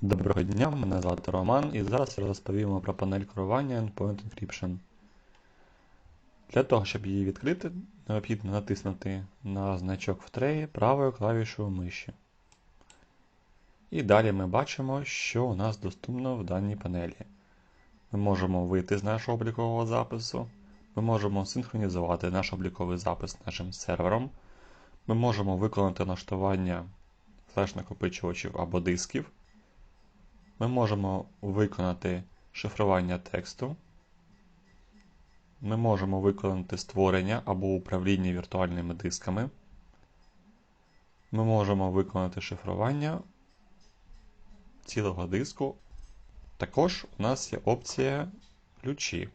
Доброго дня, мене звати Роман і зараз я розповім вам про панель керування Endpoint Encryption. Для того, щоб її відкрити, необхідно натиснути на значок в треї правою клавішою миші. І далі ми бачимо, що у нас доступно в даній панелі. Ми можемо вийти з нашого облікового запису, ми можемо синхронізувати наш обліковий запис нашим сервером, ми можемо виконати налаштування флеш-накопичувачів або дисків. Ми можемо виконати шифрування тексту. Ми можемо виконати створення або управління віртуальними дисками. Ми можемо виконати шифрування цілого диску. Також у нас є опція ключі.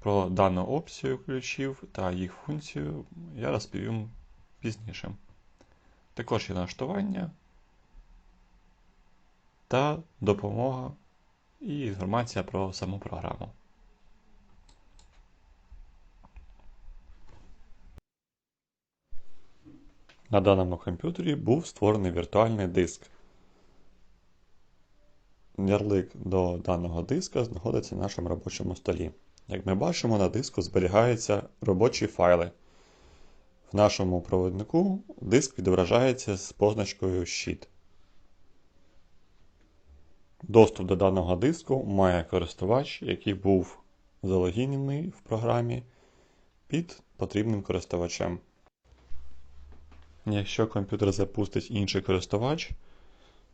Про дану опцію ключів та їх функцію я розповім пізніше. Також є налаштування та допомога і інформація про саму програму. На даному комп'ютері був створений віртуальний диск. Ярлик до даного диска знаходиться на нашому робочому столі. Як ми бачимо, на диску зберігаються робочі файли. В нашому проводнику диск відображається з позначкою Sheet. Доступ до даного диску має користувач, який був залогінений в програмі під потрібним користувачем. Якщо комп'ютер запустить інший користувач,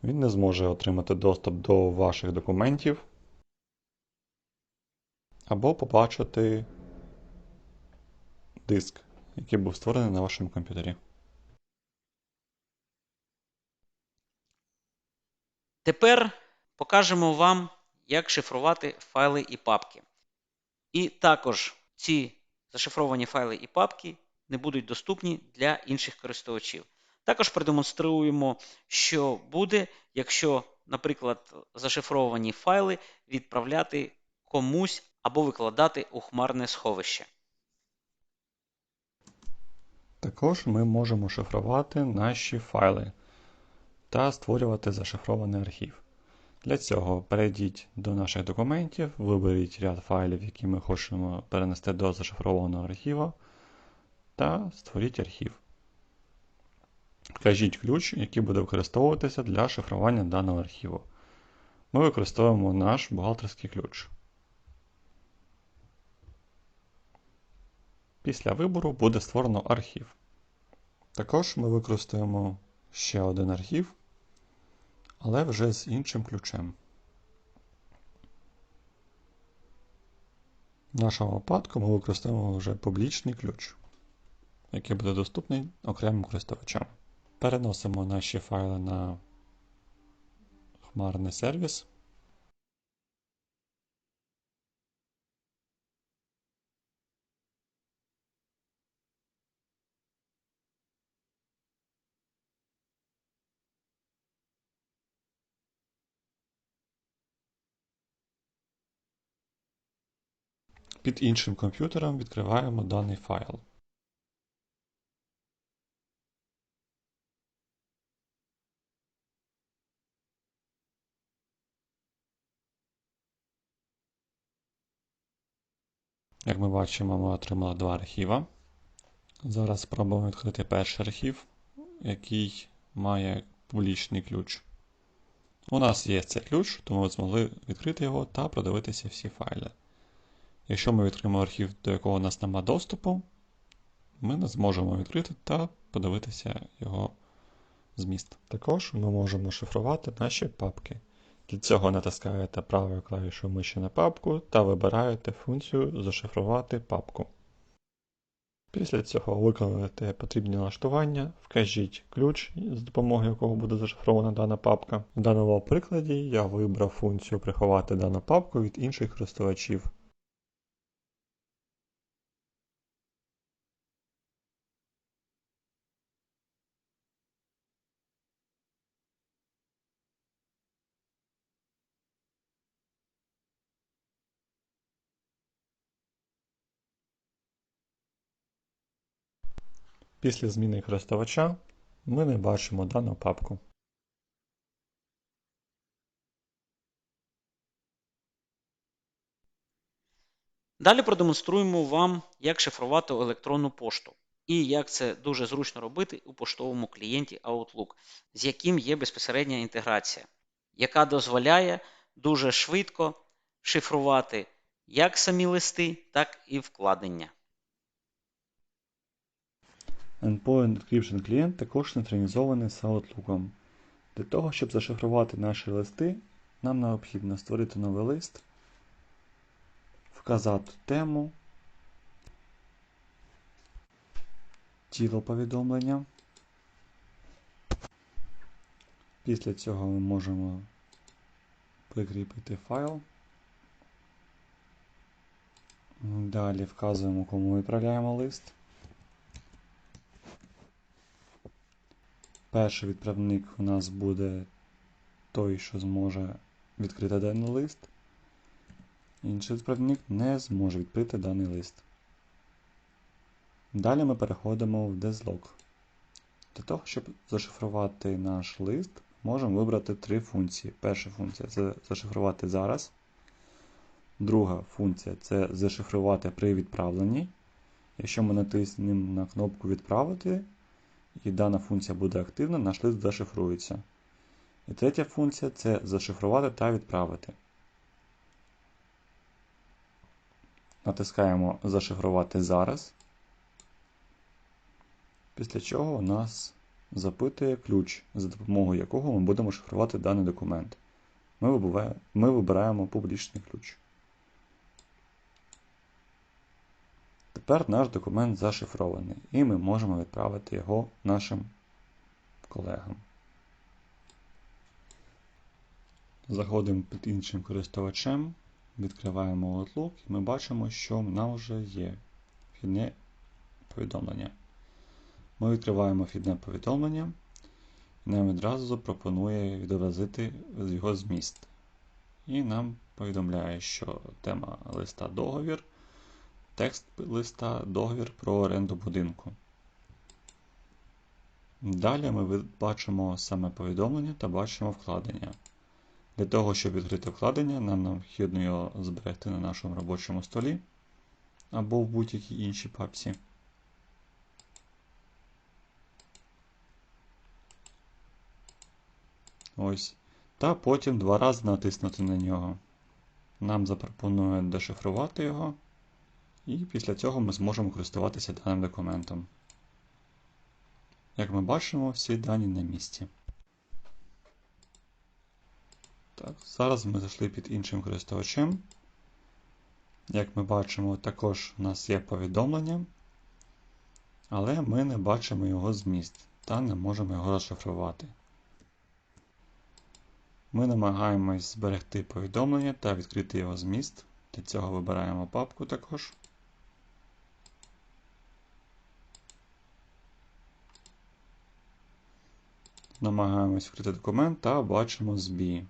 він не зможе отримати доступ до ваших документів або побачити диск, який був створений на вашому комп'ютері. Тепер покажемо вам, як шифрувати файли і папки. І також ці зашифровані файли і папки не будуть доступні для інших користувачів. Також продемонструємо, що буде, якщо, наприклад, зашифровані файли відправляти комусь або викладати у хмарне сховище. Також ми можемо шифрувати наші файли та створювати зашифрований архів. Для цього перейдіть до наших документів, виберіть ряд файлів, які ми хочемо перенести до зашифрованого архіву, та створіть архів. Вкажіть ключ, який буде використовуватися для шифрування даного архіву. Ми використовуємо наш бухгалтерський ключ. Після вибору буде створено архів. Також ми використаємо ще один архів, але вже з іншим ключем. В нашому випадку ми використовуємо вже публічний ключ, який буде доступний окремим користувачам. Переносимо наші файли на хмарний сервіс. Під іншим комп'ютером відкриваємо даний файл. Як ми бачимо, ми отримали два архіва. Зараз спробуємо відкрити перший архів, який має публічний ключ. У нас є цей ключ, тому ми змогли відкрити його та продивитися всі файли. Якщо ми відкриємо архів, до якого у нас немає доступу, ми не зможемо відкрити та подивитися його зміст. Також ми можемо шифрувати наші папки. Для цього натискаєте правою клавішою миші на папку та вибираєте функцію Зашифрувати папку. Після цього виконуєте потрібні налаштування, вкажіть ключ, з допомогою якого буде зашифрована дана папка. В даному прикладі я вибрав функцію приховати дану папку від інших користувачів. Після зміни користувача ми не бачимо дану папку. Далі продемонструємо вам, як шифрувати електронну пошту і як це дуже зручно робити у поштовому клієнті Outlook, з яким є безпосередня інтеграція, яка дозволяє дуже швидко шифрувати як самі листи, так і вкладення. Endpoint Encryption клієнт також синхронізований з Outlook. Для того, щоб зашифрувати наші листи, нам необхідно створити новий лист, вказати тему, тіло повідомлення. Після цього ми можемо прикріпити файл. Далі вказуємо, кому відправляємо лист. Перший відправник у нас буде той, що зможе відкрити даний лист. Інший відправник не зможе відкрити даний лист. Далі ми переходимо в Deslog. Для того, щоб зашифрувати наш лист, можемо вибрати три функції. Перша функція це зашифрувати зараз. Друга функція це зашифрувати при відправленні. Якщо ми натиснемо на кнопку Відправити, і дана функція буде активна, наш лист зашифрується. І третя функція це зашифрувати та відправити. Натискаємо Зашифрувати зараз. Після чого нас запитує ключ, за допомогою якого ми будемо шифрувати даний документ. Ми вибираємо публічний ключ. Тепер наш документ зашифрований, і ми можемо відправити його нашим колегам. Заходимо під іншим користувачем, відкриваємо Outlook і ми бачимо, що нам вже є вхідне повідомлення. Ми відкриваємо вхідне повідомлення, і нам відразу пропонує відобразити його зміст. І нам повідомляє, що тема листа договір. Текст листа договір про оренду будинку. Далі ми бачимо саме повідомлення та бачимо вкладення. Для того, щоб відкрити вкладення, нам необхідно його зберегти на нашому робочому столі або в будь-якій іншій папці. Ось. Та потім два рази натиснути на нього. Нам запропонує дешифрувати його. І після цього ми зможемо користуватися даним документом. Як ми бачимо, всі дані на місці. Так, Зараз ми зайшли під іншим користувачем. Як ми бачимо, також у нас є повідомлення, але ми не бачимо його зміст та не можемо його розшифрувати. Ми намагаємось зберегти повідомлення та відкрити його зміст. Для цього вибираємо папку також. Намагаємось відкрити документ та бачимо збій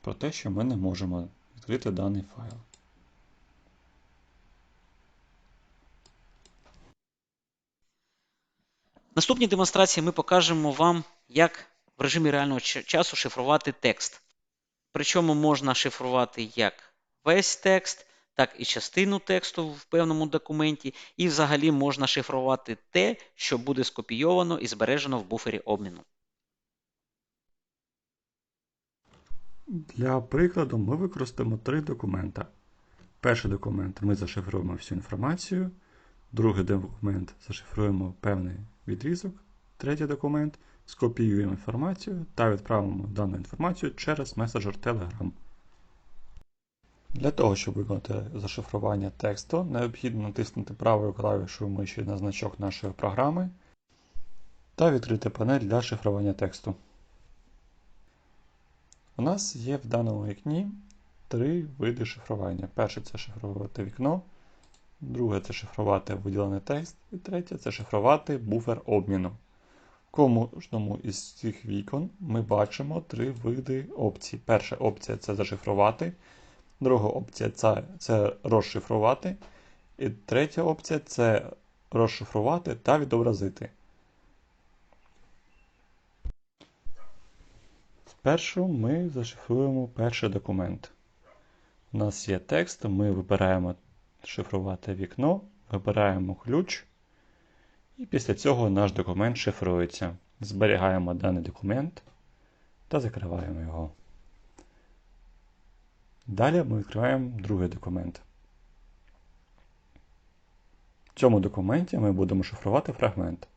про те, що ми не можемо відкрити даний файл. В наступній демонстрації ми покажемо вам, як в режимі реального часу шифрувати текст. Причому можна шифрувати як весь текст, так і частину тексту в певному документі, і взагалі можна шифрувати те, що буде скопійовано і збережено в буфері обміну. Для прикладу ми використаємо три документа. Перший документ ми зашифруємо всю інформацію, другий документ зашифруємо певний відрізок, третій документ скопіюємо інформацію та відправимо дану інформацію через меседжер Telegram. Для того, щоб виконати зашифрування тексту, необхідно натиснути правою клавішою миші на значок нашої програми та відкрити панель для шифрування тексту. У нас є в даному вікні три види шифрування. Перше це шифрувати вікно, друге це шифрувати виділений текст, і третє це шифрувати буфер обміну. В кожному із цих вікон ми бачимо три види опцій. Перша опція це зашифрувати, друга опція це, це розшифрувати, і третя опція це розшифрувати та відобразити. Спершу ми зашифруємо перший документ. У нас є текст, ми вибираємо шифрувати вікно, вибираємо ключ, і після цього наш документ шифрується. Зберігаємо даний документ та закриваємо його. Далі ми відкриваємо другий документ. В цьому документі ми будемо шифрувати фрагмент.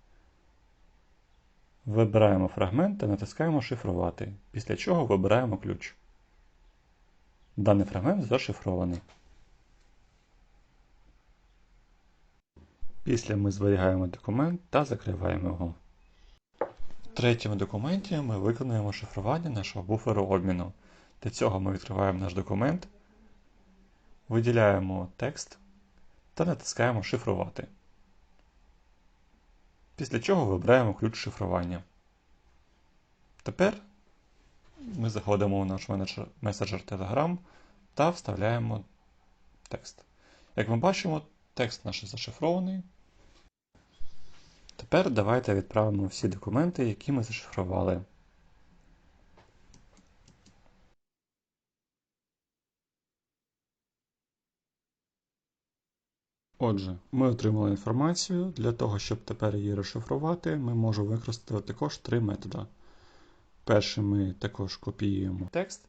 Вибираємо фрагмент та натискаємо Шифрувати, після чого вибираємо ключ. Даний фрагмент зашифрований. Після ми зберігаємо документ та закриваємо його. В третьому документі ми виконуємо шифрування нашого буферу обміну. Для цього ми відкриваємо наш документ, виділяємо текст та натискаємо Шифрувати. Після чого вибираємо ключ шифрування. Тепер ми заходимо у наш меседжер Telegram та вставляємо текст. Як ми бачимо, текст наш зашифрований. Тепер давайте відправимо всі документи, які ми зашифрували. Отже, ми отримали інформацію. Для того, щоб тепер її розшифрувати, ми можемо використати також три методи. Перший ми також копіюємо текст.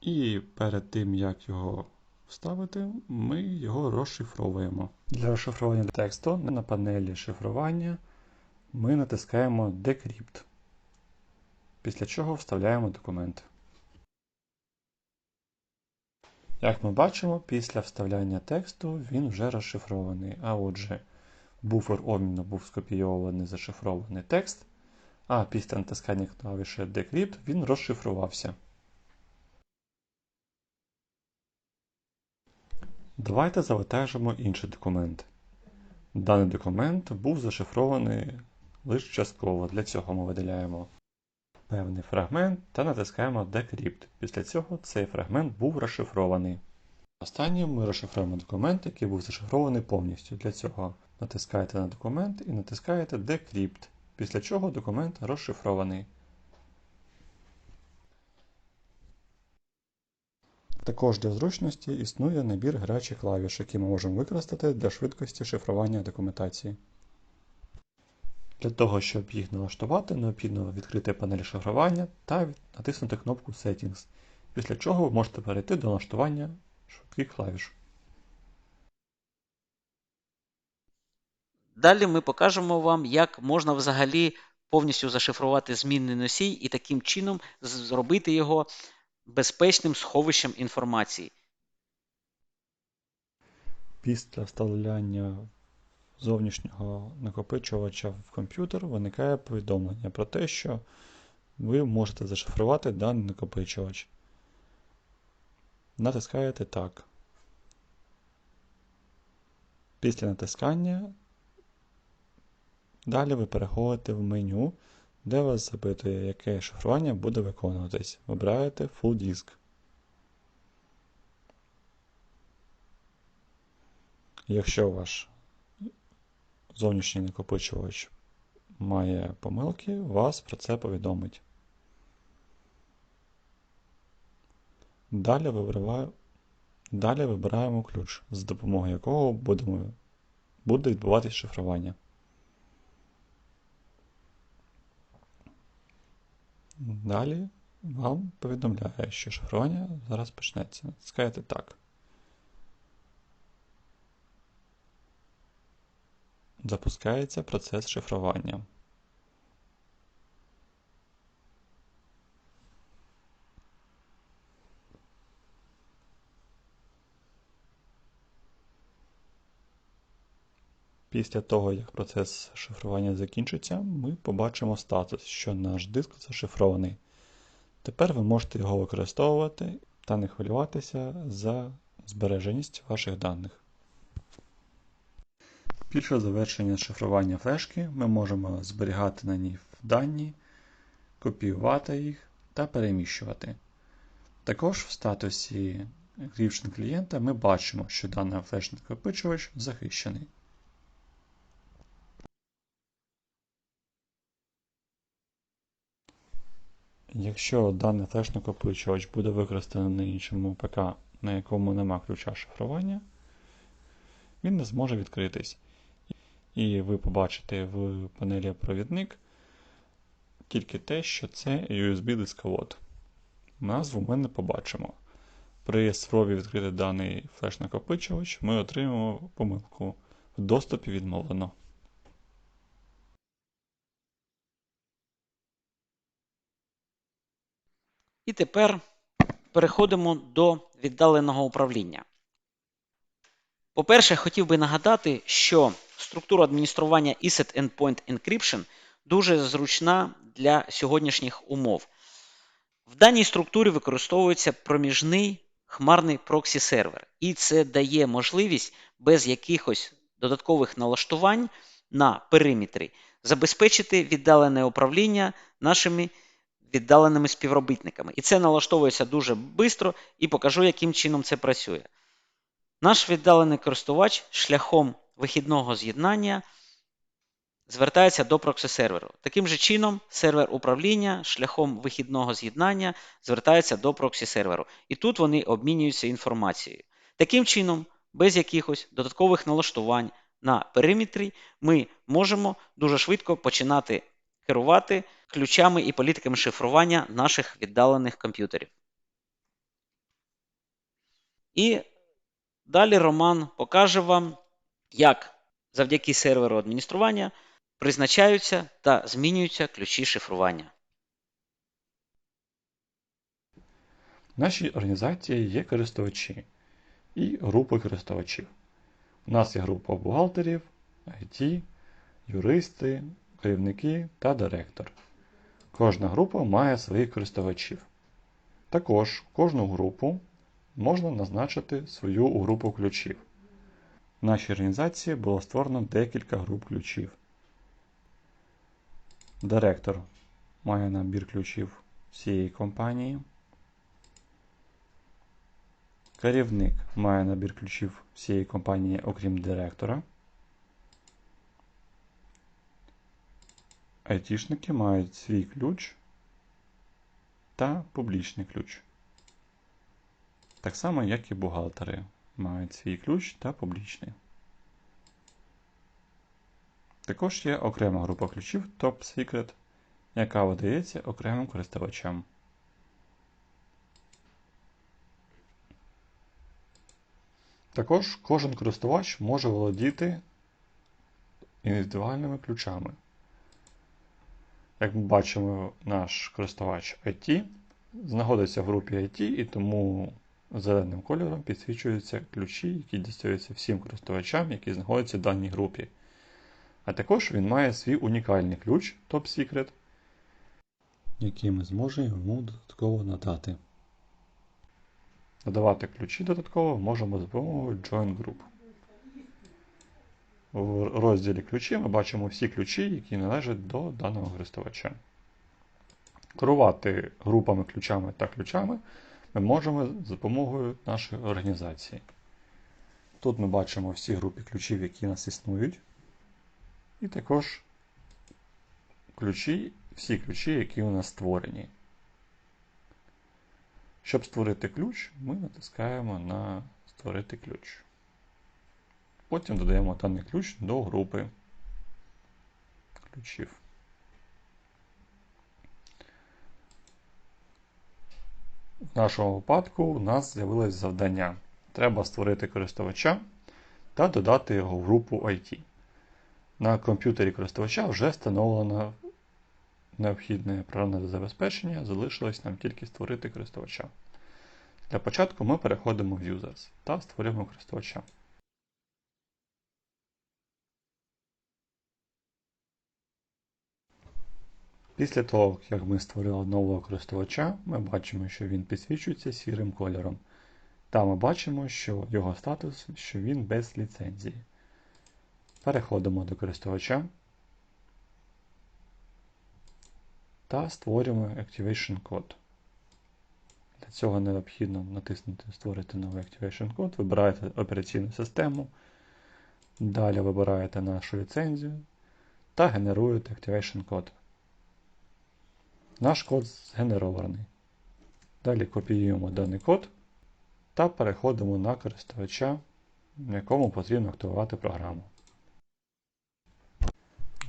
І перед тим, як його вставити, ми його розшифровуємо. Для розшифрування тексту на панелі шифрування ми натискаємо Decrypt, після чого вставляємо документ. Як ми бачимо, після вставляння тексту він вже розшифрований. А отже, буфер обміну був скопійований зашифрований текст, а після натискання клавіші Decrypt він розшифрувався. Давайте завантажимо інший документ. Даний документ був зашифрований лише частково. Для цього ми виділяємо певний фрагмент та натискаємо Decrypt. Після цього цей фрагмент був розшифрований. Останнім ми розшифруємо документ, який був зашифрований повністю. Для цього натискаєте на документ і натискаєте Decrypt, після чого документ розшифрований. Також для зручності існує набір гарячих клавіш, які ми можемо використати для швидкості шифрування документації. Для того, щоб їх налаштувати, необхідно відкрити панель шифрування та натиснути кнопку Settings, після чого ви можете перейти до налаштування швидких клавіш. Далі ми покажемо вам, як можна взагалі повністю зашифрувати змінний носій і таким чином зробити його безпечним сховищем інформації. Після вставляння зовнішнього накопичувача в комп'ютер виникає повідомлення про те, що ви можете зашифрувати даний накопичувач. Натискаєте так. Після натискання далі ви переходите в меню, де вас запитує, яке шифрування буде виконуватись. Вибираєте Full Disk. Якщо ваш зовнішній накопичувач має помилки, вас про це повідомить. Далі, вибираю, далі вибираємо ключ, з допомогою якого будемо, буде відбуватись шифрування. Далі вам повідомляє, що шифрування зараз почнеться. Натискаєте так. Запускається процес шифрування. Після того, як процес шифрування закінчиться, ми побачимо статус, що наш диск зашифрований. Тепер ви можете його використовувати та не хвилюватися за збереженість ваших даних. Після завершення шифрування флешки ми можемо зберігати на ній дані, копіювати їх та переміщувати. Також в статусі Encryption клієнта ми бачимо, що даний флеш накопичувач захищений. Якщо даний флеш накопичувач буде використаний на іншому ПК на якому нема ключа шифрування, він не зможе відкритись. І ви побачите в панелі провідник тільки те, що це USB-дисковод. Назву ми не побачимо. При спробі відкрити даний флеш-накопичувач ми отримаємо помилку в доступі відмовлено. І тепер переходимо до віддаленого управління. По-перше, хотів би нагадати, що структура адміністрування Asset Endpoint Encryption дуже зручна для сьогоднішніх умов. В даній структурі використовується проміжний хмарний проксі-сервер, і це дає можливість без якихось додаткових налаштувань на периметрі забезпечити віддалене управління нашими віддаленими співробітниками. І це налаштовується дуже швидко і покажу, яким чином це працює. Наш віддалений користувач шляхом вихідного з'єднання звертається до проксі-серверу. Таким же чином, сервер управління шляхом вихідного з'єднання звертається до проксі-серверу. І тут вони обмінюються інформацією. Таким чином, без якихось додаткових налаштувань на периметрі, ми можемо дуже швидко починати керувати ключами і політиками шифрування наших віддалених комп'ютерів. І далі Роман покаже вам, як завдяки серверу адміністрування призначаються та змінюються ключі шифрування. В нашій організації є користувачі і групи користувачів. У нас є група бухгалтерів, IT, юристи, керівники та директор. Кожна група має своїх користувачів. Також кожну групу можна назначити свою групу ключів. В нашій організації було створено декілька груп ключів. Директор має набір ключів всієї компанії. Керівник має набір ключів всієї компанії, окрім директора. Айтішники мають свій ключ та публічний ключ. Так само, як і бухгалтери мають свій ключ та публічний. Також є окрема група ключів Top Secret, яка видається окремим користувачам. Також кожен користувач може володіти індивідуальними ключами. Як ми бачимо, наш користувач IT знаходиться в групі IT, і тому зеленим кольором підсвічуються ключі, які дістаються всім користувачам, які знаходяться в даній групі. А також він має свій унікальний ключ Top Secret, який ми зможемо йому додатково надати. Надавати ключі додатково можемо за допомогою Join Group. В розділі ключі ми бачимо всі ключі, які належать до даного користувача. Керувати групами ключами та ключами ми можемо за допомогою нашої організації. Тут ми бачимо всі групи ключів, які у нас існують. І також ключі, всі ключі, які у нас створені. Щоб створити ключ, ми натискаємо на Створити ключ. Потім додаємо даний ключ до групи ключів. В нашому випадку у нас з'явилось завдання. Треба створити користувача та додати його в групу IT. На комп'ютері користувача вже встановлено необхідне програмне забезпечення, залишилось нам тільки створити користувача. Для початку ми переходимо в Users та створюємо користувача. Після того, як ми створили нового користувача, ми бачимо, що він підсвічується сірим кольором. Та ми бачимо, що його статус, що він без ліцензії. Переходимо до користувача та створюємо Activation код. Для цього необхідно натиснути Створити новий Activation код, вибираєте операційну систему, далі вибираєте нашу ліцензію та генеруєте Activation код. Наш код згенерований. Далі копіюємо даний код та переходимо на користувача, якому потрібно активувати програму.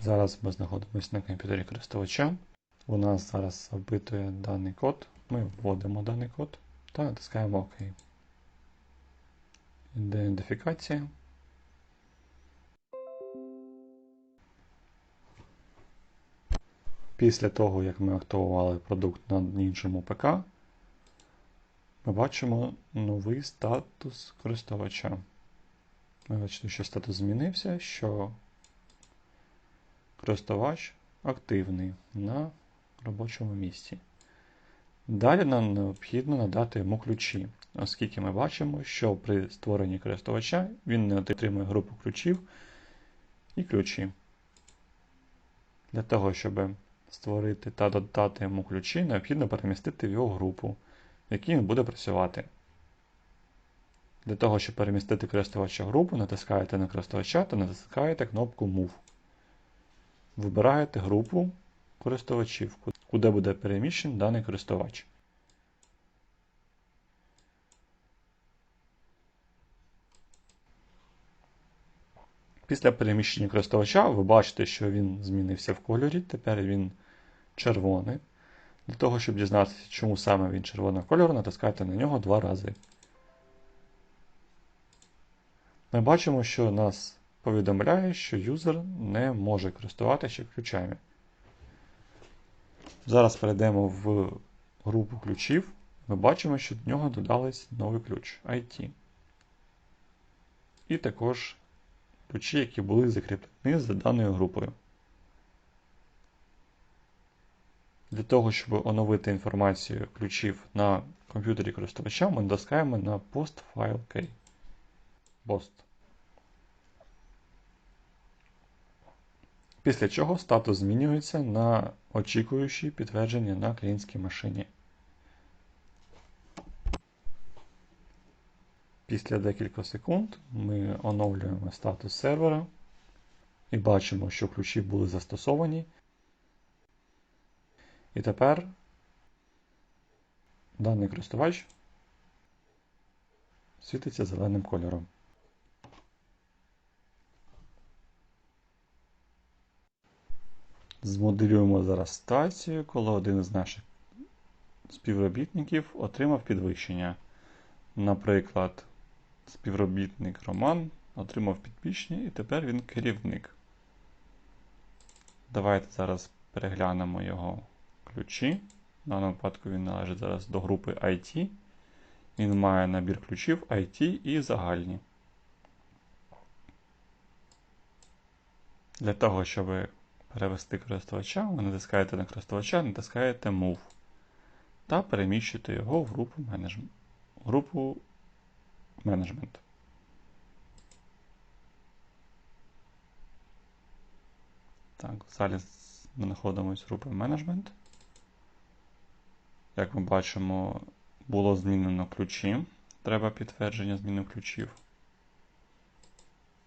Зараз ми знаходимося на комп'ютері користувача. У нас зараз запитує даний код. Ми вводимо даний код та натискаємо ОК. Ідентифікація. Після того, як ми активували продукт на іншому ПК, ми бачимо новий статус користувача. Ми бачимо, що статус змінився, що користувач активний на робочому місці. Далі нам необхідно надати йому ключі, оскільки ми бачимо, що при створенні користувача він не отримує групу ключів і ключі. Для того, щоб створити та додати йому ключі, необхідно перемістити в його групу, в якій він буде працювати. Для того, щоб перемістити користувача в групу, натискаєте на користувача та натискаєте кнопку Move. Вибираєте групу користувачів, куди буде переміщений даний користувач. Після переміщення користувача ви бачите, що він змінився в кольорі, тепер він червоний. Для того, щоб дізнатися, чому саме він червоного кольору, натискайте на нього два рази. Ми бачимо, що нас повідомляє, що юзер не може користуватися ключами. Зараз перейдемо в групу ключів. Ми бачимо, що до нього додались новий ключ IT. І також ключі, які були закріплені за даною групою. Для того, щоб оновити інформацію ключів на комп'ютері користувача, ми натискаємо на Post File Key. Post. Після чого статус змінюється на очікуючий підтвердження на клієнтській машині. Після декілька секунд ми оновлюємо статус сервера і бачимо, що ключі були застосовані. І тепер даний користувач світиться зеленим кольором. Змоделюємо зараз ситуацію, коли один із наших співробітників отримав підвищення. Наприклад, співробітник Роман отримав підвищення і тепер він керівник. Давайте зараз переглянемо його ключі. В даному випадку він належить зараз до групи IT. Він має набір ключів IT і загальні. Для того, щоб перевести користувача, ви натискаєте на користувача, натискаєте Move та переміщуєте його в групу Management. Групу Management. Так, зараз ми знаходимося в групі Management. Як ми бачимо, було змінено ключі. Треба підтвердження зміни ключів.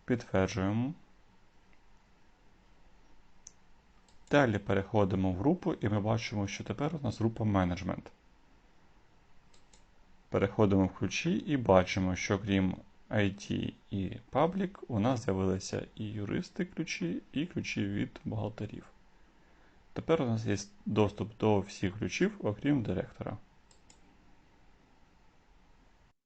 Підтверджуємо. Далі переходимо в групу і ми бачимо, що тепер у нас група менеджмент. Переходимо в ключі і бачимо, що крім IT і Public, у нас з'явилися і юристи ключі, і ключі від бухгалтерів. Тепер у нас є доступ до всіх ключів, окрім директора.